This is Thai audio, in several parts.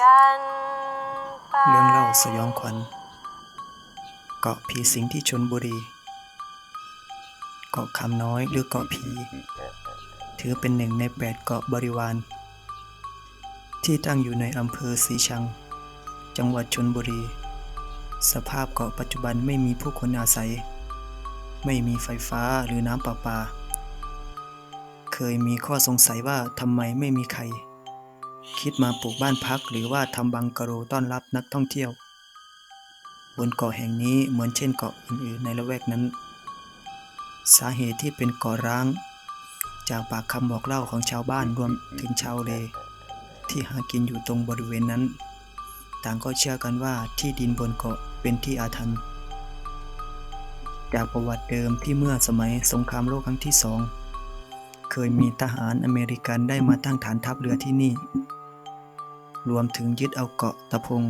กันเรื่องเล่าสยองขวัญ เกาะผีสิงที่ชนบุรี เกาะคำน้อยหรือเกาะผี ถือเป็นหนึ่งในแปดเกาะบริวาร ที่ตั้งอยู่ในอำเภอศรีชัง จังหวัดชนบุรี สภาพเกาะปัจจุบันไม่มีผู้คนอาศัย ไม่มีไฟฟ้าหรือน้ำประปา เคยมีข้อสงสัยว่าทำไมไม่มีใคร คิดมาปลูกบ้านพักหรือว่าทำบังกะโรต้อนรับนักท่องเที่ยว บนเกาะแห่งนี้เหมือนเช่นเกาะอื่นๆในละแวกนั้น สาเหตุที่เป็นเกาะร้าง จากปากคำบอกเล่าของชาวบ้านรวมถึงชาวเล ที่หากินอยู่ตรงบริเวณนั้น ต่างก็เชื่อกันว่าที่ดินบนเกาะเป็นที่อาถรรพ์จากประวัติเดิมที่เมื่อสมัยสงครามโลกครั้งที่สองเคยมีทหารอเมริกันได้มาตั้งฐานทัพเรือที่นี่ รวมถึงยึดเอาเกาะตะพง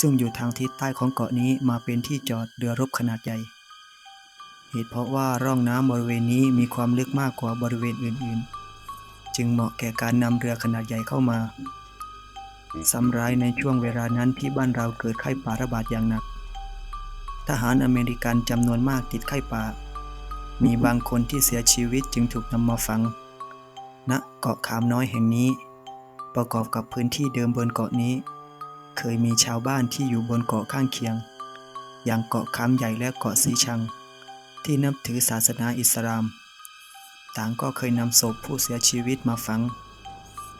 ซึ่งอยู่ทางทิศใต้ของเกาะนี้มาเป็นที่จอดเรือรบขนาดใหญ่ เหตุเพราะว่าร่องน้ำบริเวณนี้มีความลึกมากกว่าบริเวณอื่นๆ จึงเหมาะแก่การนำเรือขนาดใหญ่เข้ามาซ้ำร้ายในช่วงเวลานั้นที่บ้านเราเกิดไข้ป่าระบาดอย่างหนัก ทหารอเมริกันจำนวนมากติดไข้ป่า มีบางคนที่เสียชีวิตจึงถูกนำมาฝังณเกาะขามน้อยแห่งนี้ ประกอบกับพื้นที่เดิมบนเกาะนี้ เคยมีชาวบ้านที่อยู่บนเกาะข้างเคียง อย่างเกาะคำใหญ่และเกาะสีชัง ที่นับถือศาสนาอิสลาม ต่างก็เคยนำศพผู้เสียชีวิตมาฝัง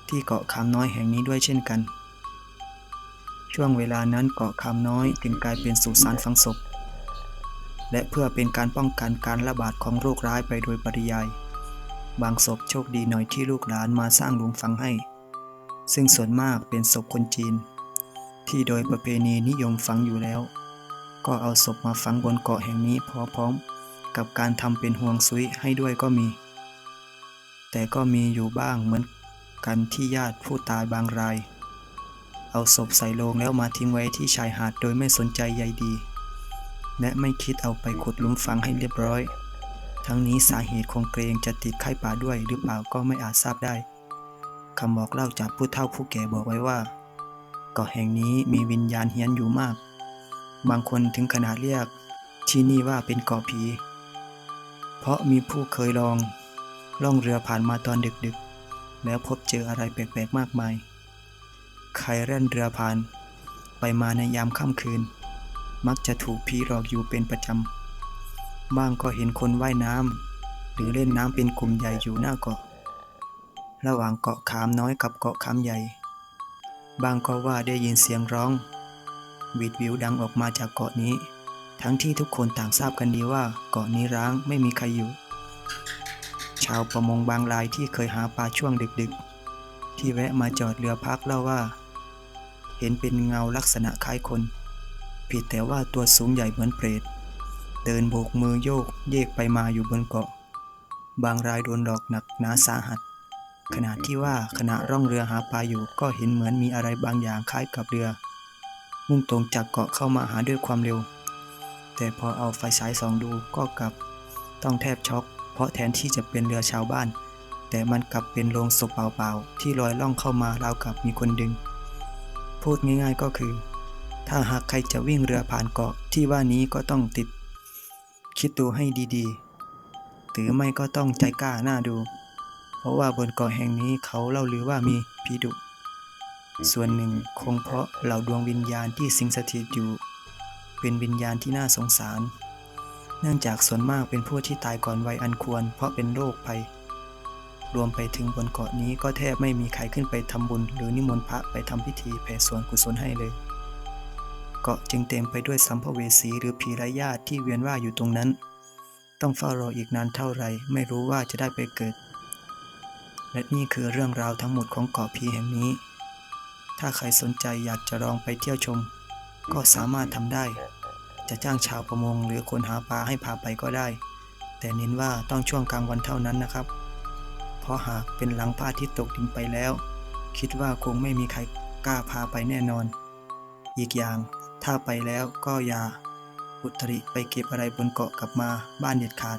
ที่เกาะคำน้อยแห่งนี้ด้วยเช่นกัน ช่วงเวลานั้นเกาะคำน้อยจึงกลายเป็นสุสานฝังศพ และเพื่อเป็นการป้องกันการระบาดของโรคร้ายไปโดยปริยาย บางศพโชคดีหน่อยที่ลูกหลานมาสร้างหลุมฝังให้ ซึ่งส่วนมากเป็นศพคนจีน ที่โดยประเพณีนิยมฝังอยู่แล้ว ก็เอาศพมาฝังบนเกาะแห่งนี้พร้อมๆกับการทำเป็นห่วงซุยให้ด้วยก็มี แต่ก็มีอยู่บ้างเหมือนกันที่ญาติผู้ตายบางราย เอาศพใส่โลงแล้วมาทิ้งไว้ที่ชายหาดโดยไม่สนใจใยดี และไม่คิดเอาไปขุดลุมฝังให้เรียบร้อย ทั้งนี้สาเหตุคงเกรงจะติดไข้ป่าด้วยหรือเปล่าก็ไม่อาจทราบได้ คำบอกเล่าจากผู้เฒ่าผู้แก่บอกไว้ว่า เกาะแห่งนี้มีวิญญาณเฮี้ยนอยู่มาก บางคนถึงขนาดเรียกที่นี่ว่าเป็นเกาะผี เพราะมีผู้เคยลองล่องเรือผ่านมาตอนดึกๆ แล้วพบเจออะไรแปลกๆมากมาย ใครแล่นเรือผ่าน ไปมาในยามค่ำคืน มักจะถูกผีหลอกอยู่เป็นประจำ บ้างก็เห็นคนว่ายน้ำหรือเล่นน้ำเป็นกลุ่มใหญ่อยู่หน้าเกาะ ระหว่างเกาะขามน้อยกับเกาะขามใหญ่ บางก็ว่าได้ยินเสียงร้องวีดวิวดังออกมาจากเกาะนี้ ทั้งที่ทุกคนต่างทราบกันดีว่าเกาะนี้ร้างไม่มีใครอยู่ ชาวประมงบางรายที่เคยหาปลาช่วงดึกๆ ที่แวะมาจอดเรือพักเล่าว่า เห็นเป็นเงาลักษณะคล้ายคน ผิดแต่ว่าตัวสูงใหญ่เหมือนเปรต เดินโบกมือโยกเยกไปมาอยู่บนเกาะ บางรายโดนหลอกหนักหนาสาหัส ขณะที่ว่าขณะร่องเรือหาปลาอยู่ก็เห็นเหมือนมีอะไรบางอย่างคล้ายกับเรือ มุ่งตรงจากเกาะเข้ามาหาด้วยความเร็ว แต่พอเอาไฟฉายส่องดูก็กลับ ต้องแทบช็อก เพราะแทนที่จะเป็นเรือชาวบ้าน แต่มันกลับเป็นโลงศพเปล่าๆที่ลอยล่องเข้ามาราวกับมีคนดึง พูดง่ายๆก็คือ ถ้าหากใครจะวิ่งเรือผ่านเกาะที่ว่านี้ก็ต้องติด คิดดูให้ดีๆหรือไม่ก็ต้องใจกล้าหน้าดู เพราะว่าบนเกาะแห่งนี้เขาเล่าลือว่ามีผีดุ ส่วนหนึ่งคงเพราะเหล่าดวงวิญญาณที่สิงสถิตอยู่ เป็นวิญญาณที่น่าสงสาร เนื่องจากส่วนมากเป็นผู้ที่ตายก่อนวัยอันควร เพราะเป็นโรคภัย รวมไปถึงบนเกาะนี้ก็แทบไม่มีใครขึ้นไปทำบุญ หรือนิมนต์พระไปทำพิธีแผ่ส่วนกุศลให้เลย เกาะจึงเต็มไปด้วยสัมภเวสีหรือผีไร้ญาติที่เวียนว่ายอยู่ตรงนั้น ต้องเฝ้ารออีกนานเท่าไรไม่รู้ว่าจะได้ไปเกิด และนี่คือเรื่องราวทั้งหมดของเกาะผีแห่งนี้ ถ้าใครสนใจอยากจะลองไปเที่ยวชม ก็สามารถทำได้ จะจ้างชาวประมงหรือคนหาปลาให้พาไปก็ได้ แต่เน้นว่าต้องช่วงกลางวันเท่านั้นนะครับ เพราะหากเป็นหลังพระอาทิตย์ตกดินไปแล้ว คิดว่าคงไม่มีใครกล้าพาไปแน่นอน อีกอย่างถ้าไปแล้วก็อย่าอุตริไปเก็บอะไรบนเกาะกลับมาบ้านเด็ดขาด